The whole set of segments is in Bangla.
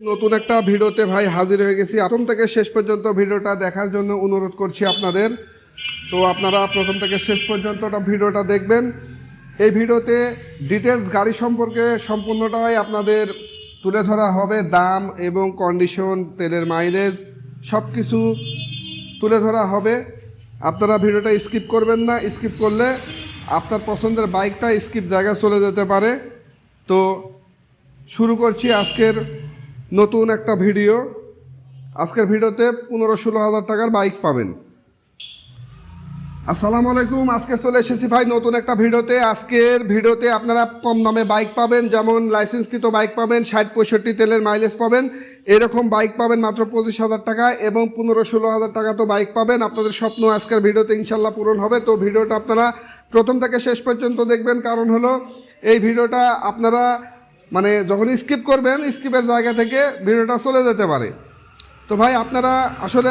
নতুন একটা ভিডিওতে ভাই হাজির হয়ে গেছি। প্রথম থেকে শেষ পর্যন্ত ভিডিওটা দেখার জন্য অনুরোধ করছি আপনাদের। তো আপনারা প্রথম থেকে শেষ পর্যন্ত ভিডিওটা দেখবেন। এই ভিডিওতে ডিটেলস গাড়ি সম্পর্কে সম্পূর্ণটাই আপনাদের তুলে ধরা হবে। দাম এবং কন্ডিশন তেলের মাইলেজ সব কিছু তুলে ধরা হবে। আপনারা ভিডিওটা স্কিপ করবেন না। স্কিপ করলে আপনার পছন্দের বাইকটা স্কিপ জায়গা চলে যেতে পারে। তো শুরু করছি আজকের নতুন একটা ভিডিও। আজকের ভিডিওতে পনেরো ষোলো হাজার টাকার বাইক পাবেন। আসসালামু আলাইকুম, আজকে চলে এসেছি ভাই নতুন একটা ভিডিওতে। আজকের ভিডিওতে আপনারা কম দামে বাইক পাবেন, যেমন লাইসেন্সকৃত বাইক পাবেন, ষাট পঁয়ষট্টি তেলের মাইলেজ পাবেন, এরকম বাইক পাবেন মাত্র পঁচিশ হাজার টাকা এবং পনেরো ষোলো হাজার টাকা তো বাইক পাবেন। আপনাদের স্বপ্ন আজকের ভিডিওতে ইনশাল্লাহ পূরণ হবে। তো ভিডিওটা আপনারা প্রথম থেকে শেষ পর্যন্ত দেখবেন, কারণ হলো এই ভিডিওটা আপনারা মানে যখন স্কিপ করবেন স্কিপের জায়গা থেকে ভিডিওটা চলে যেতে পারে। তো ভাই, আপনারা আসলে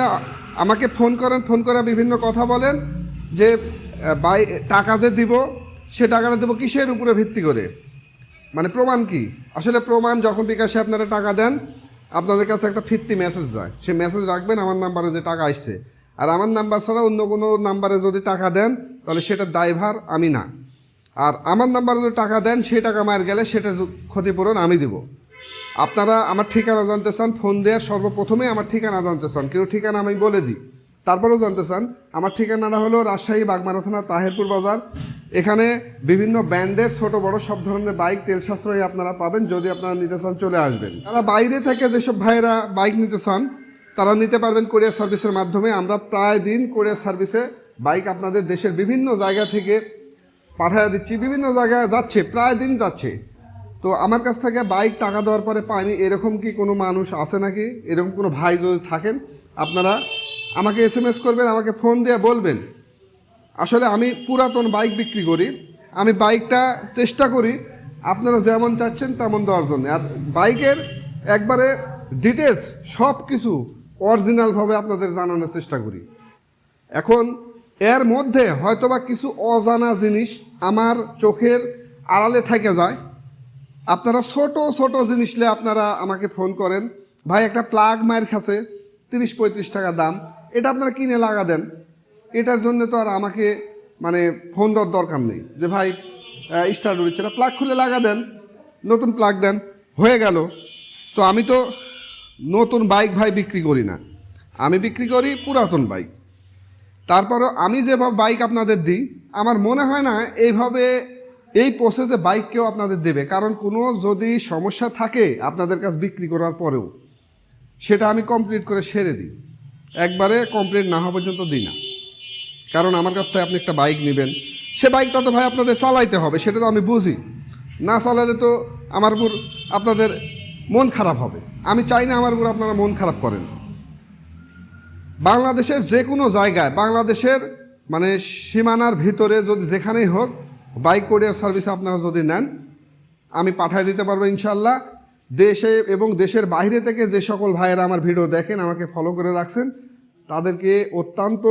আমাকে ফোন করেন ফোন করে বিভিন্ন কথা বলেন যে বাই টাকা যে দিব, সে টাকাটা দেবো কিসের উপরে ভিত্তি করে? মানে প্রমাণ কি? আসলে প্রমাণ যখন বিকাশে আপনারা টাকা দেন, আপনাদের কাছে একটা ফিরতি মেসেজ যায়। সে মেসেজ রাখবেন, আমার নাম্বারে যে টাকা আসছে। আর আমার নাম্বার ছাড়া অন্য কোনো নাম্বারে যদি টাকা দেন, তাহলে সেটার দায়ভার আমি না। আর আমার নাম্বারে যদি টাকা দেন, সেই টাকা মার গেলে সেটা ক্ষতিপূরণ আমি দিব। আপনারা আমার ঠিকানা জানতে চান, ফোন দেওয়ার সর্বপ্রথমে আমার ঠিকানা জানতে চান। কিন্তু ঠিকানা আমি বলে দিই। তারপরেও জানতে চান, আমার ঠিকানাটা হলো রাজশাহী বাগমারা থানা, তাহেরপুর বাজার। এখানে বিভিন্ন ব্র্যান্ডের ছোট, বড় সব ধরনের বাইক, তেল সাশ্রয়ী আপনারা পাবেন। যদি আপনারা নিতে চান, চলে আসবেন। তারা বাইরে থেকে যেসব ভাইয়েরা বাইক নিতে চান, তারা নিতে পারবেন কোরিয়ার সার্ভিসের মাধ্যমে। আমরা প্রায় দিন কোরিয়ার সার্ভিসে বাইক আপনাদের দেশের বিভিন্ন জায়গা থেকে পাঠিয়ে দিচ্ছি, বিভিন্ন জায়গায় যাচ্ছে, প্রায় দিন যাচ্ছে। তো আমার কাছ থেকে বাইক টাকা দেওয়ার পরে পাইনি, এরকম কি কোনো মানুষ আছে নাকি? এরকম কোনো ভাই যদি থাকেন, আপনারা আমাকে এস এম এস করবেন, আমাকে ফোন দিয়ে বলবেন। আসলে আমি পুরাতন বাইক বিক্রি করি, আমি বাইকটা চেষ্টা করি, আপনারা যেমন চাচ্ছেন তেমন দেওয়ার জন্য। আর বাইকের একবারে ডিটেলস সব কিছু অরিজিনালভাবে আপনাদের জানানোর চেষ্টা করি। এখন এর মধ্যে হয়তোবা কিছু অজানা জিনিস আমার চোখের আড়ালে থেকে যায়। আপনারা ছোট ছোট জিনিস নিয়ে আপনারা আমাকে ফোন করেন। ভাই, একটা প্লাগ মায়ের খাসে, তিরিশ, পঁয়ত্রিশ টাকা দাম। এটা আপনারা কিনে লাগা দেন। এটার জন্য তো আর আমাকে মানে ফোন দেওয়ার দরকার নেই যে, ভাই স্টার্ট উঠছে না প্লাগ খুলে লাগা দেন, নতুন প্লাগ দেন, হয়ে গেল। তো আমি তো নতুন বাইক ভাই বিক্রি করি না। আমি বিক্রি করি পুরাতন বাইক। তারপরও আমি যেভাবে বাইক আপনাদের দিই, আমার মনে হয় না এইভাবে এই প্রসেসে বাইক কেউ আপনাদের দেবে। কারণ কোনো যদি সমস্যা থাকে আপনাদের কাছে বিক্রি করার পরেও, সেটা আমি কমপ্লিট করে সেরে দিই। একবারে কমপ্লিট না হওয়া পর্যন্ত দিই না। কারণ আমার কাছ থেকে আপনি একটা বাইক নেবেন, সে বাইকটা তো ভাই আপনাদের চালাইতে হবে, সেটা তো আমি বুঝি। না চালালে তো আমার উপর আপনাদের মন খারাপ হবে। আমি চাই না আমার উপর আপনারা মন খারাপ করেন। বাংলাদেশের যে কোনো জায়গায়, বাংলাদেশের মানে সীমানার ভিতরে যদি যেখানেই হোক বাইক কোরিয়ার সার্ভিস আপনারা যদি নেন, আমি পাঠিয়ে দিতে পারব ইনশাল্লাহ দেশে এবং দেশের বাইরে থেকে যে সকল ভাইয়েরা আমার ভিডিও দেখেন, আমাকে ফলো করে রাখছেন, তাদেরকে অত্যন্ত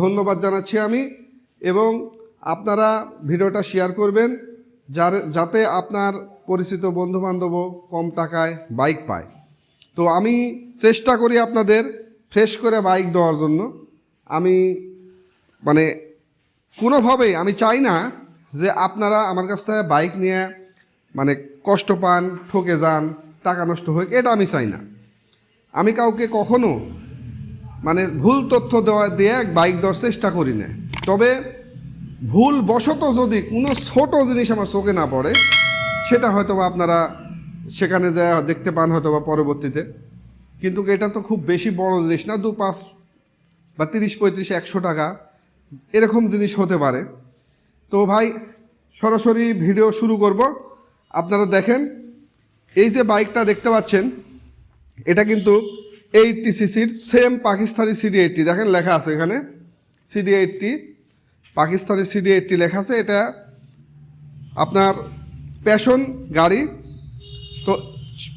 ধন্যবাদ জানাচ্ছি আমি। এবং আপনারা ভিডিওটা শেয়ার করবেন, যার, যাতে আপনার পরিচিত বন্ধুবান্ধবও কম টাকায় বাইক পায়। তো আমি চেষ্টা করি আপনাদের ফ্রেশ করে বাইক দেওয়ার জন্য আমি মানে কোনোভাবেই আমি চাই না যে আপনারা আমার কাছ থেকে বাইক নিয়ে মানে কষ্ট পান, ঠকে যান, টাকা নষ্ট হোক, এটা আমি চাই না। আমি কাউকে কখনো মানে ভুল তথ্য দেওয়া দিয়ে বাইক দেওয়ার চেষ্টা করি না। তবে ভুল বশত যদি কোনো ছোট জিনিস আমার চোখে না পড়ে, সেটা হয়তোবা আপনারা সেখানে যা দেখতে পান হয়তো বা পরবর্তীতে। কিন্তু এটা তো খুব বেশি বড় জিনিস না, দু পাঁচ বা তিরিশ পঁয়ত্রিশ, একশো টাকা, এরকম জিনিস হতে পারে। তো ভাই, সরাসরি ভিডিও শুরু করব। আপনারা দেখেন, এই যে বাইকটা দেখতে পাচ্ছেন, এটা কিন্তু এইটটি সিসির, সেম পাকিস্তানি সিডি এইটটি, দেখেন লেখা আছে এখানে, CD eighty, Pakistani CD eighty লেখা আছে, এটা আপনার প্যাশন গাড়ি। তো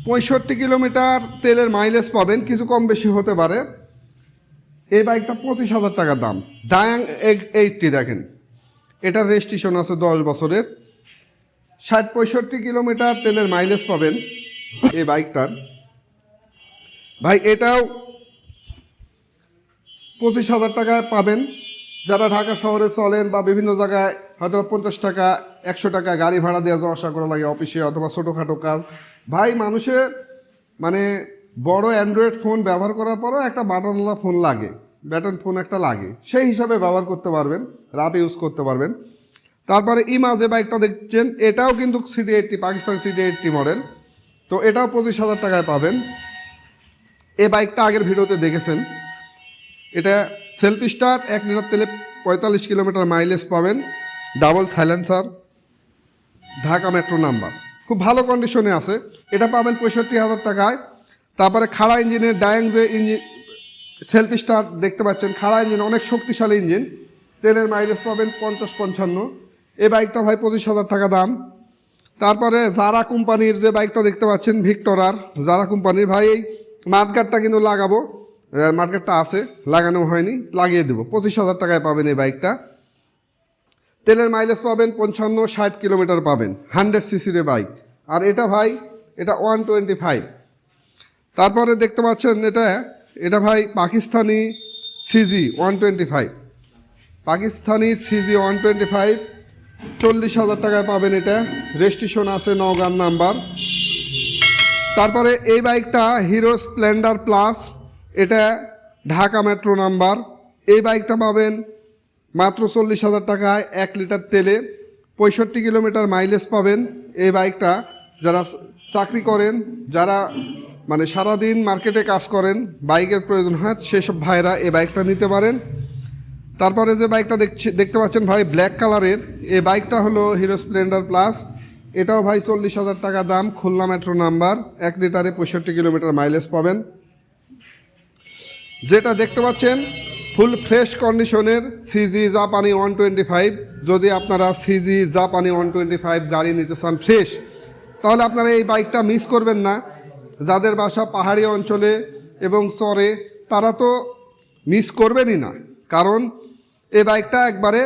পঁয়ষট্টি কিলোমিটার তেলের মাইলেজ পাবেন, কিছু কম বেশি হতে পারে। এই বাইকটা পঁচিশ হাজার টাকা দাম। ডায়াং এইটটি দেখেন। এটার রেজিস্ট্রেশন আছে দশ বছরের। ষাট পঁয়ষট্টি কিলোমিটার তেলের মাইলেজ পাবেন এই বাইকটার ভাই, এটাও পঁচিশ হাজার টাকায় পাবেন। যারা ঢাকা শহরে চলেন বা বিভিন্ন জায়গায় হয়তো পঞ্চাশ টাকা, একশো টাকা গাড়ি ভাড়া দেওয়া যাওয়া আসা করা লাগে অফিসে অথবা ছোটোখাটো কাজ ভাই, মানুষে মানে বড় অ্যান্ড্রয়েড ফোন ব্যবহার করার পরও একটা বাটনওয়ালা ফোন লাগে ব্যাটন ফোন একটা লাগে। সেই হিসাবে ব্যবহার করতে পারবেন রাপ ইউজ করতে পারবেন। তারপরে ইমা যে বাইকটা দেখছেন, এটাও কিন্তু CD eighty Pakistan CD eighty model তো এটাও পঁচিশ হাজার টাকায় পাবেন। এ বাইকটা আগের ভিডিওতে দেখেছেন। এটা সেলফ স্টার্ট এক লিটার তেলে পঁয়তাল্লিশ কিলোমিটার মাইলেজ পাবেন। Double silencer Dhaka metro number খুব ভালো কন্ডিশনে আছে। এটা পাবেন পঁয়ষট্টি হাজার টাকায়। তারপরে খাড়া ইঞ্জিনের ডায়াং যে ইঞ্জিন সেলফ স্টার্ট দেখতে পাচ্ছেন, খাড়া ইঞ্জিন অনেক শক্তিশালী ইঞ্জিন তেলের মাইলেজ পাবেন পঞ্চাশ পঞ্চান্ন। এই বাইকটা ভাই পঁচিশ হাজার টাকা দাম। তারপরে জারা কোম্পানির যে বাইকটা দেখতে পাচ্ছেন ভিক্টরার জারা কোম্পানির। ভাই, এই মার্কেটটা কিন্তু লাগাবো। মার্কেটটা আছে, লাগানো হয়নি, লাগিয়ে দেবো। পঁচিশ হাজার টাকায় পাবেন এই বাইকটা তেলের মাইলেজ পাবেন পঞ্চান্ন, ষাট কিলোমিটার পাবেন। হান্ড্রেড সিসির বাইক আর এটা ভাই, এটা ওয়ান টোয়েন্টি ফাইভ তারপরে দেখতে পাচ্ছেন এটা এটা ভাই Pakistani CG one twenty five Pakistani CG one twenty five চল্লিশ হাজার টাকায় পাবেন এটা। রেজিস্ট্রেশন আছে নগান নাম্বার। তারপরে এই বাইকটা হিরো স্প্লেন্ডার প্লাস এটা ঢাকা মেট্রো নাম্বার। এই বাইকটা পাবেন মাত্র চল্লিশ হাজার টাকায় এক লিটার তেলে। পঁয়ষট্টি কিলোমিটার মাইলেজ পাবেন এই বাইকটা। যারা চাকরি করেন, যারা মানে সারাদিন মার্কেটে কাজ করেন, বাইকের প্রয়োজন হয়, সেসব ভাইরা এই বাইকটা নিতে পারেন। তারপরে যে বাইকটা দেখছি, দেখতে পাচ্ছেন ভাই, ব্ল্যাক কালারের। এই বাইকটা হলো হিরো স্প্লেন্ডার প্লাস। এটাও ভাই চল্লিশ হাজার টাকা দাম, খুলনা মেট্রো নাম্বার। এক লিটারে পঁয়ষট্টি কিলোমিটার মাইলেজ পাবেন। যেটা দেখতে পাচ্ছেন, ফুল ফ্রেশ কন্ডিশনের সিজি জাপানি ওয়ান টোয়েন্টি ফাইভ। যদি আপনারা সিজি জাপানি ওয়ান টোয়েন্টি ফাইভ গাড়ি নিতে চান, ফ্রেশ। তাহলে আপনারা এই বাইকটা মিস করবেন না। যাদের বাসা পাহাড়ি অঞ্চলে এবং চরে তারা তো মিস করবেনই না। কারণ এই বাইকটা একবারে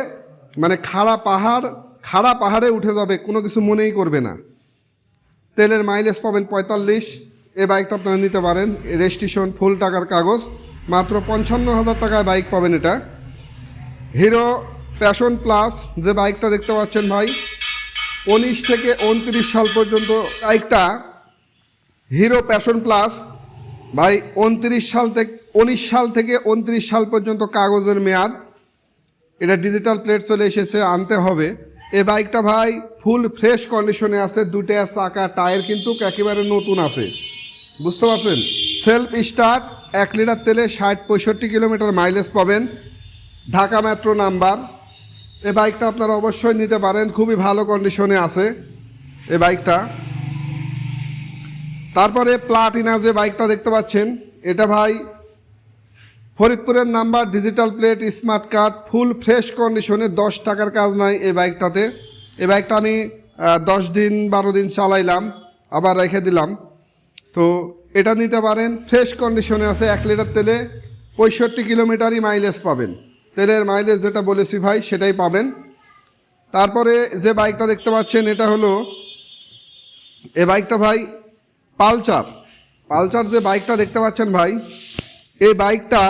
মানে খাড়া পাহাড়, খাড়া পাহাড়ে উঠে যাবে, কোনো কিছু মনেই করবে না। তেলের মাইলেজ পাবেন পঁয়তাল্লিশ। এ বাইকটা আপনারা নিতে পারেন। রেজিস্ট্রেশন ফুল টাকার কাগজ। মাত্র পঞ্চান্ন হাজার টাকায় বাইক পাবেন এটা। হিরো প্যাশন প্লাস যে বাইকটা দেখতে পাচ্ছেন ভাই উনিশ থেকে উনত্রিশ সাল পর্যন্ত বাইকটা হিরো প্যাশন প্লাস। ভাই, উনত্রিশ সাল থেকে উনিশ সাল থেকে উনত্রিশ সাল পর্যন্ত কাগজের মেয়াদ। এটা ডিজিটাল প্লেট চলে এসেছে, আনতে হবে। এই বাইকটা ভাই ফুল ফ্রেশ কন্ডিশনে আছে দুটা চাকা, টায়ার কিন্তু একেবারে নতুন আছে। বুঝতে পারছেন? সেলফ স্টার্ট এক লিটার তেলে ষাট পঁয়ষট্টি কিলোমিটার মাইলেজ পাবেন। ঢাকা মেট্রো নাম্বার এই বাইকটা আপনারা অবশ্যই নিতে পারেন, খুবই ভালো কন্ডিশনে আছে এই বাইকটা। তারপরে প্লাটিনা যে বাইকটা দেখতে পাচ্ছেন, এটা ভাই ফরিদপুরের number digital plate smart card full fresh কন্ডিশনে দশ টাকার কাজ নাই এই বাইকটাতে। এই বাইকটা আমি দশ দিন, বারো দিন চালাইলাম, আবার রেখে দিলাম। তো এটা নিতে পারেন ফ্রেশ কন্ডিশনে আছে এক লিটার তেলে পঁয়ষট্টি কিলোমিটারই মাইলেজ পাবেন। তেলের মাইলেজ যেটা বলেছি ভাই, সেটাই পাবেন। তারপরে যে বাইকটা দেখতে পাচ্ছেন, এটা হলো এ বাইকটা ভাই পালচার পালচার যে বাইকটা দেখতে পাচ্ছেন ভাই, এই বাইকটা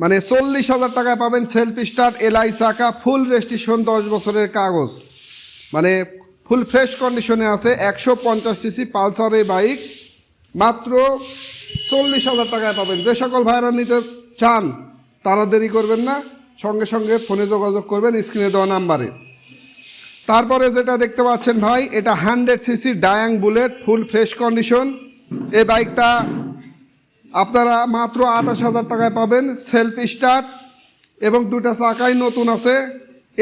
মানে চল্লিশ হাজার টাকায় পাবেন সেলফ স্টার্ট এলআই, চাকা ফুল রেজিস্ট্রেশন দশ বছরের কাগজ। মানে ফুল ফ্রেশ কন্ডিশনে আছে, একশো পঞ্চাশ সিসি পালসার এই বাইক। মাত্র চল্লিশ হাজার টাকায় পাবেন। যে সকল ভাইরা নিতে চান, তারা দেরি করবেন না। সঙ্গে সঙ্গে ফোনে যোগাযোগ করবেন স্ক্রিনে দেওয়া নাম্বারে। তারপরে যেটা দেখতে পাচ্ছেন ভাই, এটা hundred CC Dayang bullet, full fresh condition. এই বাইকটা আপনারা মাত্র আঠাশ হাজার টাকায় পাবেন, সেলফ স্টার্ট। এবং দুটা চাকাই নতুন আছে,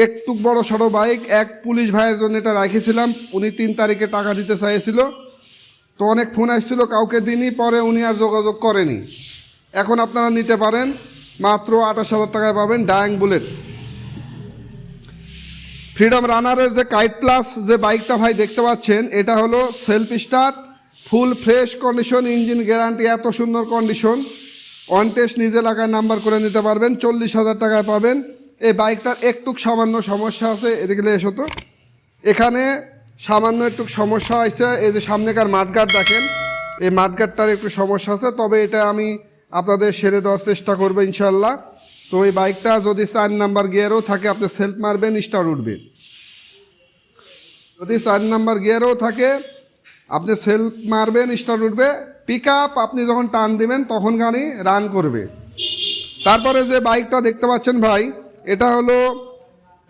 একটু বড় সড়ো বাইক, এক পুলিশ ভাইয়ের জন্য এটা রেখেছিলাম, উনি তিন তারিখে টাকা দিতে চাইছিল। তো অনেক ফোন আসছিল, কাউকে দিনই পরে উনি আর যোগাযোগ করেনি। এখন আপনারা নিতে পারেন। মাত্র আঠাশ হাজার টাকায় পাবেন ডায়াং বুলেট ফ্রিডম রানারের যে কাইট প্লাস যে বাইকটা ভাই দেখতে পাচ্ছেন, এটা হলো self start full fresh condition engine guarantee এত সুন্দর কন্ডিশন অন টেস্ট নিজে লাগায় নাম্বার করে নিতে পারবেন, চল্লিশ হাজার টাকায় পাবেন। এই বাইকটার একটু সামান্য সমস্যা আছে, এদিকে এসো তো। এখানে সামান্য একটু সমস্যা হয়েছে, এই যে সামনেকার মাঠগার্ড দেখেন, এই মাঠগাটটার একটু সমস্যা আছে, তবে এটা আমি আপনাদের সেরে দেওয়ার চেষ্টা করব ইনশাল্লাহ তো এই বাইকটা যদি চার নাম্বার গিয়ারও থাকে, আপনি সেলফ মারবেন স্টার উঠবে। যদি চার নাম্বার গিয়ারও থাকে, আপনি সেলফ মারবেন স্টার উঠবে। পিক আপনি যখন টান দিবেন, তখন গাড়ি রান করবে। তারপরে যে বাইকটা দেখতে পাচ্ছেন ভাই, এটা হলো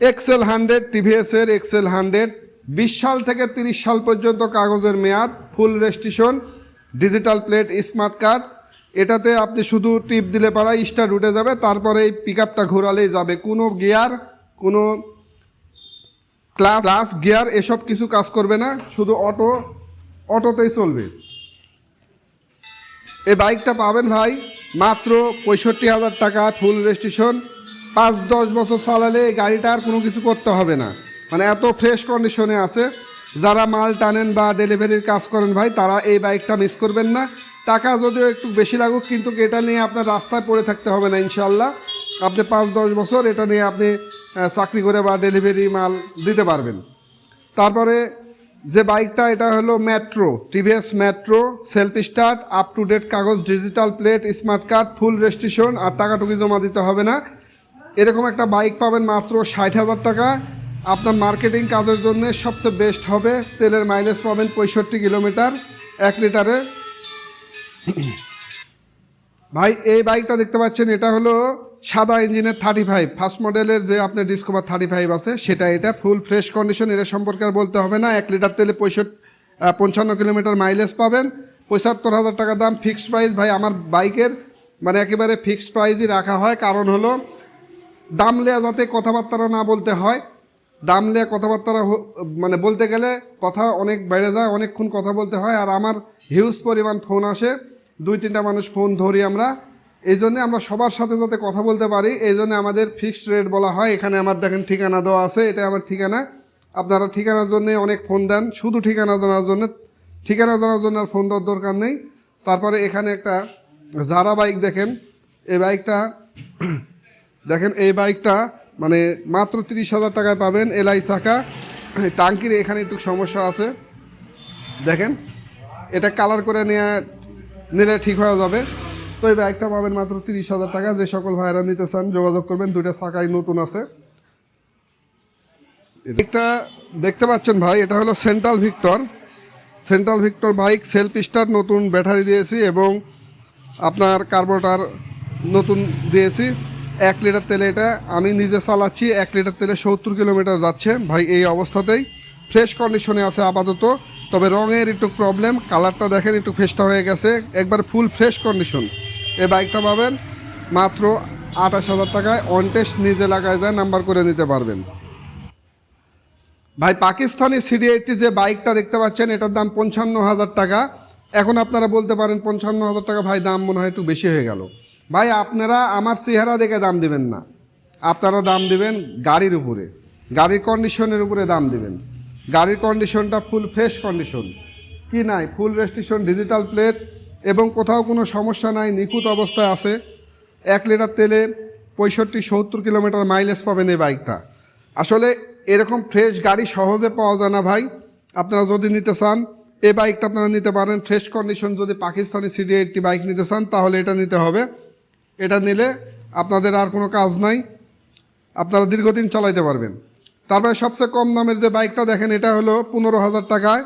এক্সেল হান্ড্রেড টিভিএসের এক্সেল হান্ড্রেড বিশ সাল থেকে তিরিশ সাল পর্যন্ত কাগজের মেয়াদ full registration digital plate smart card এটাতে আপনি শুধু টিপ দিলে পারা স্টার উঠে যাবে, তারপরে এই পিক আপটা ঘোরালেই যাবে। কোনো গিয়ার, কোনো ক্লাস ক্লাস, গিয়ার, এসব কিছু কাজ করবে না, শুধু অটো, অটোতেই চলবে। এই বাইকটা পাবেন ভাই মাত্র পঁয়ষট্টি হাজার টাকা ফুল রেজিস্ট্রেশন পাঁচ দশ বছর চালালে গাড়িটা আর কোনো কিছু করতে হবে না। মানে এত ফ্রেশ কন্ডিশনে আছে। যারা মাল টানেন বা ডেলিভারির কাজ করেন ভাই, তারা এই বাইকটা মিস করবেন না। টাকা যদিও একটু বেশি লাগুক, কিন্তু এটা নিয়ে আপনার রাস্তায় পড়ে থাকতে হবে না ইনশাল্লাহ আপনি পাঁচ, দশ বছর এটা নিয়ে আপনি চাকরি করে বা ডেলিভারি মাল দিতে পারবেন। তারপরে যে বাইকটা এটা হলো metro TVS metro self start up to date কাগজ digital plate smart card full registration আর টাকাটুকি জমা দিতে হবে না। এরকম একটা বাইক পাবেন মাত্র ষাট হাজার টাকা। আপনার মার্কেটিং কাজের জন্য সবচেয়ে বেস্ট হবে। তেলের মাইলেজ পাবেন পঁয়ষট্টি কিলোমিটার, এক লিটারে। ভাই, এই বাইকটা দেখতে পাচ্ছেন, এটা হলো সাদা ইঞ্জিনের থার্টি ফাইভ ফার্স্ট মডেলের যে আপনার ডিসকভার থার্টি ফাইভ আছে, সেটা এটা ফুল ফ্রেশ কন্ডিশন এটা সম্পর্কে আর বলতে হবে না। এক লিটার তেলে পঁয়ষট্টি পঞ্চান্ন কিলোমিটার মাইলেজ পাবেন। পঁচাত্তর হাজার টাকা দাম ফিক্সড প্রাইস ভাই, আমার বাইকের মানে একেবারে ফিক্সড প্রাইসই রাখা হয়। কারণ হলো, দাম লেয়া যাতে কথাবার্তা না বলতে হয় দাম লেয়া কথাবার্তা মানে বলতে গেলে কথা অনেক বেড়ে যায়, অনেকক্ষণ কথা বলতে হয়। আর আমার হিউজ পরিমাণ ফোন আসে। দুই তিনটা মানুষ ফোন ধরি আমরা। এই জন্যে আমরা সবার সাথে যাতে কথা বলতে পারি, এই আমাদের ফিক্সড রেট বলা হয়। এখানে আমার দেখেন ঠিকানা দেওয়া আছে, এটা আমার ঠিকানা। আপনারা ঠিকানার জন্য অনেক ফোন দেন, শুধু ঠিকানা জানার জন্য। ঠিকানা জানার জন্য আর ফোন দেওয়ার দরকার নেই। তারপরে এখানে একটা জারা বাইক দেখেন। এই বাইকটা দেখেন এই বাইকটা মানে মাত্র তিরিশ হাজার টাকায় পাবেন এলআই চাকা। টাঙ্কির এখানে একটু সমস্যা আছে। দেখেন, এটা কালার করে নেওয়া নিলে ঠিক হয়ে যাবে। তো এই বাইকটা পাবেন মাত্র তিরিশ হাজার টাকা। যে সকল ভাইরা নিতে চান, যোগাযোগ করবেন। দুইটা চাকাই নতুন আছে। একটা দেখতে পাচ্ছেন ভাই, এটা হলো central Victor central Victor bike self start নতুন ব্যাটারি দিয়েছি এবং আপনার কার্বোটার নতুন দিয়েছি। এক লিটার তেলে এটা, আমি নিজে চালাচ্ছি, এক লিটার তেলে সত্তর কিলোমিটার যাচ্ছে। ভাই, এই অবস্থাতেই ফ্রেশ কন্ডিশনে আছে আপাতত, তবে রঙের একটু প্রবলেম কালারটা দেখেন, একটু ফেসটা হয়ে গেছে। একবার ফুল ফ্রেশ কন্ডিশন এই বাইকটা পাবেন মাত্র আঠাশ হাজার টাকায় অন টেস্ট নিজে লাগায় যায় নাম্বার করে নিতে পারবেন। ভাই, পাকিস্তানি সিডি এইটটি যে বাইকটা দেখতে পাচ্ছেন, এটার দাম পঞ্চান্ন হাজার টাকা। এখন আপনারা বলতে পারেন, পঞ্চান্ন হাজার টাকা, ভাই, দাম মনে হয় একটু বেশি হয়ে গেল। ভাই, আপনারা আমার চেহারা দেখে দাম দিবেন না। আপনারা দাম দিবেন গাড়ির উপরে। গাড়ির কন্ডিশনের উপরে দাম দিবেন। গাড়ির কন্ডিশনটা ফুল ফ্রেশ কন্ডিশন কি নাই? ফুল রেজিস্ট্রেশন ডিজিটাল প্লেট এবং কোথাও কোনো সমস্যা নাই, নিখুঁত অবস্থায় আছে। এক লিটার তেলে পঁয়ষট্টি, সত্তর কিলোমিটার মাইলেজ পাবেন এই বাইকটা আসলে এরকম ফ্রেশ গাড়ি সহজে পাওয়া যায় না ভাই। আপনারা যদি নিতে চান, এই বাইকটা আপনারা নিতে পারেন। ফ্রেশ কন্ডিশন যদি পাকিস্তানি সিডি এইটটি বাইক নিতে চান, তাহলে এটা নিতে হবে। এটা নিলে আপনাদের আর কোনো কাজ নাই। আপনারা দীর্ঘদিন চালাইতে পারবেন। তারপরে সবচেয়ে কম দামের যে বাইকটা দেখেন, এটা হলো পনেরো হাজার টাকায়।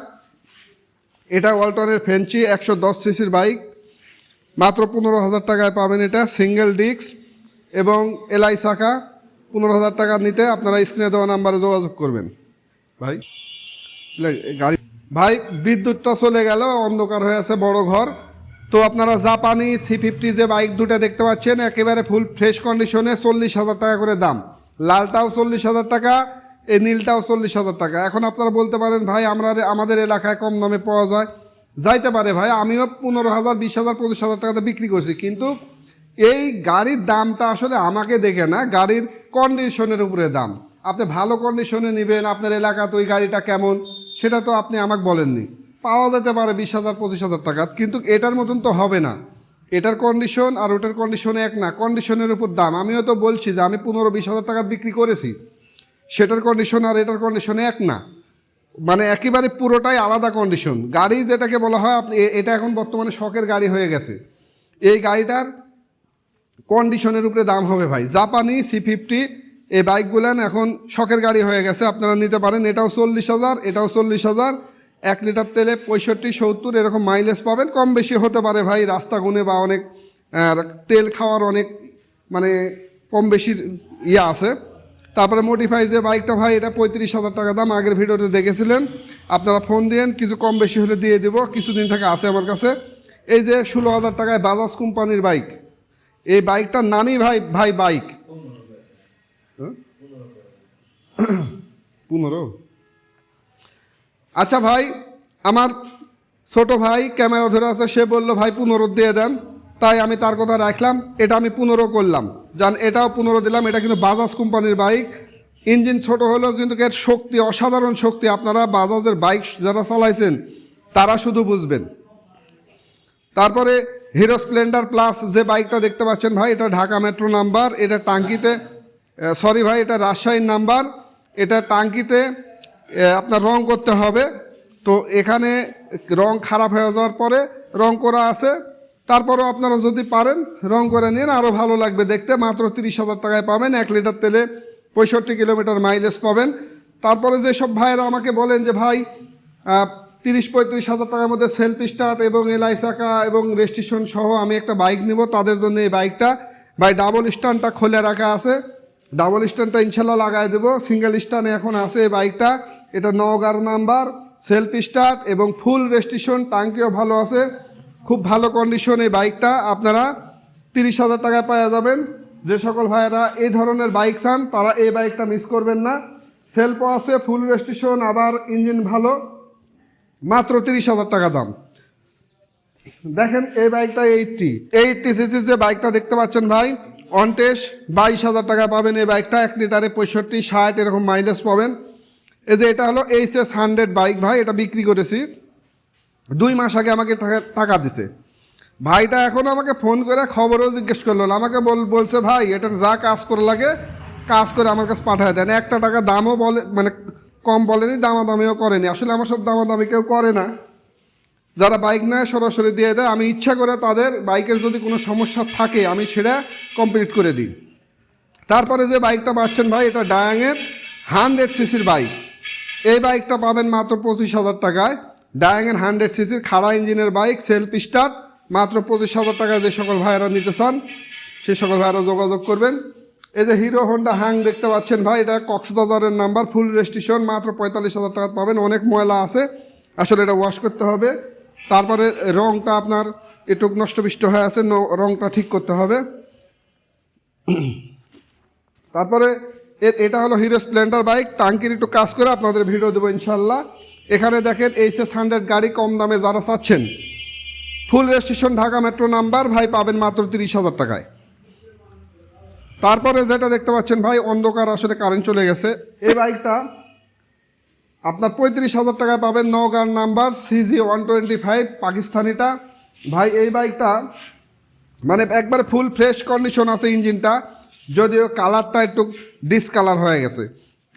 এটা ওয়ালটনের ফেঞ্চি একশো দশ সিসির বাইক। মাত্র পনেরো হাজার টাকায় পাবেন এটা সিঙ্গেল ডিস্ক এবং এলআই শাখা। পনেরো হাজার টাকা নিতে আপনারা স্ক্রিনে দেওয়া নাম্বারে যোগাযোগ করবেন। ভাই গাড়ি ভাই, বিদ্যুৎটা চলে গেল, অন্ধকার হয়ে আছে, বড় ঘর। তো আপনারা জাপানি সি ফিফটি যে বাইক দুটো দেখতে পাচ্ছেন, একেবারে ফুল ফ্রেশ কন্ডিশনে চল্লিশ হাজার টাকা করে দাম। লালটাও চল্লিশ হাজার টাকা এই নীলটাও চল্লিশ হাজার টাকা। এখন আপনারা বলতে পারেন, ভাই, আমরা আমাদের এলাকায় কম দামে পাওয়া যায়। যাইতে পারে, ভাই, আমিও পনেরো হাজার, বিশ হাজার, পঁচিশ হাজার টাকাতে বিক্রি করছি। কিন্তু এই গাড়ির দামটা আসলে আমাকে দেখে না, গাড়ির কন্ডিশনের উপরে দাম। আপনি ভালো কন্ডিশনে নেবেন, আপনার এলাকাতে ওই গাড়িটা কেমন, সেটা তো আপনি আমাকে বলেননি। পাওয়া যেতে পারে বিশ হাজার, পঁচিশ হাজার টাকা কিন্তু এটার মতন তো হবে না। এটার কন্ডিশন আর ওটার কন্ডিশন এক না। কন্ডিশনের উপর দাম। আমিও তো বলছি যে আমি পনেরো, বিশ হাজার টাকা বিক্রি করেছি। সেটার কন্ডিশন আর এটার কন্ডিশন এক না। মানে একেবারে পুরোটাই আলাদা কন্ডিশন গাড়ি যেটাকে বলা হয়, আপনি এটা এখন বর্তমানে শখের গাড়ি হয়ে গেছে। এই গাড়িটার কন্ডিশনের উপরে দাম হবে ভাই। জাপানি সি ফিফটি এই বাইকগুলান এখন শখের গাড়ি হয়ে গেছে। আপনারা নিতে পারেন। এটাও চল্লিশ হাজার, এটাও চল্লিশ হাজার। এক লিটার তেলে পঁয়ষট্টি, সত্তর এরকম মাইলেজ পাবেন। কম বেশি হতে পারে ভাই, রাস্তা গুনে বা অনেক তেল খাওয়ার অনেক মানে কম বেশির ইয়ে আছে। তারপরে মডিফাই যে বাইকটা ভাই, এটা পঁয়ত্রিশ হাজার টাকা দাম, আগের ভিডিওতে দেখেছিলেন। আপনারা ফোন দিয়েন, কিছু কম বেশি হলে দিয়ে দিব, কিছুদিন থেকে আছে আমার কাছে। এই যে ষোলো হাজার টাকায় বাজাজ কোম্পানির বাইক এই বাইকটার নামই ভাই ভাই বাইক হ্যাঁ? পনেরো। আচ্ছা ভাই, আমার ছোট ভাই ক্যামেরা ধরে আছে, সে বলল, ভাই, পনেরো দিয়ে দেন। তাই আমি তার কথা রাখলাম, এটা আমি পনেরো করলাম। জান, এটাও পনেরো দিলাম, এটা কিন্তু বাজাজ কোম্পানির বাইক। ইঞ্জিন ছোট হলেও কিন্তু এর শক্তি, অসাধারণ শক্তি, আপনারা বাজাজের বাইক যারা চালাইছেন, তারা শুধু বুঝবেন। তারপরে হিরো স্প্লেন্ডার প্লাস যে বাইকটা দেখতে পাচ্ছেন ভাই, এটা ঢাকা মেট্রো নাম্বার, এটা টাঙ্কিতে সরি ভাই, এটা রাজশাহীর নাম্বার, এটা টাঙ্কিতে আপনার রং করতে হবে। তো এখানে রং খারাপ হয়ে যাওয়ার পরে রং করা আছে। তারপরেও আপনারা যদি পারেন, রং করে নিন আরও ভালো লাগবে দেখতে। মাত্র তিরিশ হাজার টাকায় পাবেন, এক লিটার তেলে পঁয়ষট্টি কিলোমিটার মাইলেজ পাবেন। তারপরে যেসব ভাইয়েরা আমাকে বলেন যে, ভাই তিরিশ পঁয়ত্রিশ হাজার টাকার মধ্যে সেলফ স্টার্ট এবং এলআই চাকা এবং রেজিস্ট্রেশন সহ আমি একটা বাইক নিব, তাদের জন্য এই বাইকটা। ভাই, ডাবল স্ট্যান্ডটা খুলে রাখা আছে। ডাবল স্ট্যান্ডটা ইনশাল্লাহ লাগাই দেবো। সিঙ্গেল স্ট্যান্ডে এখন আছে এই বাইকটা। এটা নওগাঁর নাম্বার সেলফ স্টার্ট এবং ফুল রেজিস্ট্রেশন টাঙ্কিও ভালো আছে। খুব ভালো কন্ডিশন এই বাইকটা আপনারা তিরিশ হাজার টাকায় পাওয়া যাবেন। যে সকল ভাইয়েরা এই ধরনের বাইক চান, তারা এই বাইকটা মিস করবেন না। সেলফও আছে ফুল রেজিস্ট্রেশন আবার ইঞ্জিন ভালো। মাত্র তিরিশ হাজার টাকা দাম। দেখেন এই বাইকটা এইটটি এইটটি সিসির যে বাইকটা দেখতে পাচ্ছেন ভাই অনটেস বাইশ হাজার টাকা পাবেন এই বাইকটা এক লিটারে পঁয়ষট্টি, ষাট, এরকম মাইলেজ পাবেন। এই যে এটা হলো এইচ এস হান্ড্রেড বাইক ভাই, এটা বিক্রি করেছি। দুই মাস আগে আমাকে টাকা দিছে। ভাইটা এখন আমাকে ফোন করে খবরও জিজ্ঞেস করল। আমাকে বল, বলছে, ভাই, এটা যা কাজ করে লাগে, কাজ করে আমার কাছে পাঠায় দেন। একটা টাকা দামও বলে মানে কম বলেনি, দামাদামিও করেনি। আসলে আমার সাথে দামাদামি কেউ করে না। যারা বাইক নেয়, সরাসরি দিয়ে দেয়। আমি ইচ্ছা করে তাদের বাইকের যদি কোনো সমস্যা থাকে, আমি সেটা কমপ্লিট করে দিই। তারপরে যে বাইকটা পাচ্ছেন ভাই, এটা ডায়াংয়ের হান্ড্রেড সিসির বাইক এই বাইকটা পাবেন মাত্র পঁচিশ হাজার টাকায়। ডায়াংয়ের হান্ড্রেড সিসির খাড়া ইঞ্জিনের বাইক সেলফ স্টার্ট মাত্র পঁচিশ হাজার টাকায় যে সকল ভাইয়েরা নিতে চান, সে সকল ভাইয়েরা যোগাযোগ করবেন। এই যে হিরো হোন্ডা হ্যাং দেখতে পাচ্ছেন ভাই, এটা কক্সবাজারের নাম্বার ফুল রেজিস্ট্রেশন মাত্র পঁয়তাল্লিশ হাজার টাকা পাবেন, অনেক ময়লা আছে। আসলে এটা ওয়াশ করতে হবে। তারপরে রংটা আপনার একটু নষ্টবিষ্ট হয়ে আছে রংটা ঠিক করতে হবে। তারপরে এটা হলো হিরো স্প্লেন্ডার বাইক। টাঙ্কির একটু কাজ করে আপনাদের ভিডিও দেবো ইনশাল্লাহ এখানে দেখেন এইচ এস হান্ড্রেড গাড়ি কম দামে যারা চাচ্ছেন। Full registration Dhaka metro number ভাই পাবেন মাত্র তিরিশ হাজার টাকায়। তারপরে যেটা দেখতে পাচ্ছেন ভাই, অন্ধকার আসলে কারেন্ট চলে গেছে। এই বাইকটা আপনার পঁয়ত্রিশ হাজার টাকায় পাবেন নওগাঁর number CG one twenty five পাকিস্তানিটা। ভাই, এই বাইকটা মানে একবার ফুল ফ্রেশ কন্ডিশন আছে ইঞ্জিনটা। যদিও কালারটা একটু ডিসকালার হয়ে গেছে।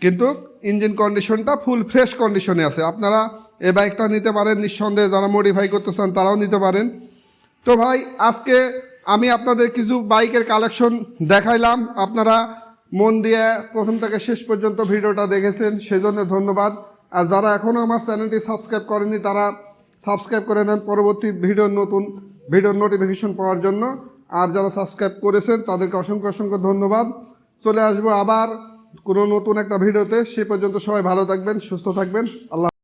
কিন্তু ইঞ্জিন কন্ডিশনটা ফুল ফ্রেশ কন্ডিশনে আছে। আপনারা এই বাইকটা নিতে পারেন, নিঃসন্দেহে যারা মডিফাই করতে চান তারাও নিতে পারেন। তো ভাই, আজকে আমি আপনাদের কিছু বাইকের কালেকশন দেখাইলাম। আপনারা মন দিয়ে প্রথম থেকে শেষ পর্যন্ত ভিডিওটা দেখেছেন, সেজন্য ধন্যবাদ। আর যারা এখনও আমার চ্যানেলটি সাবস্ক্রাইব করেনি তারা সাবস্ক্রাইব করে নেন পরবর্তী ভিডিওর নতুন ভিডিওর নোটিফিকেশন পাওয়ার জন্য। আর যারা সাবস্ক্রাইব করেছেন, তাদেরকে অসংখ্য অসংখ্য ধন্যবাদ। চলে আসব আবার কোনো নতুন একটা ভিডিওতে। সে পর্যন্ত সবাই ভালো থাকবেন, সুস্থ থাকবেন। আল্লাহ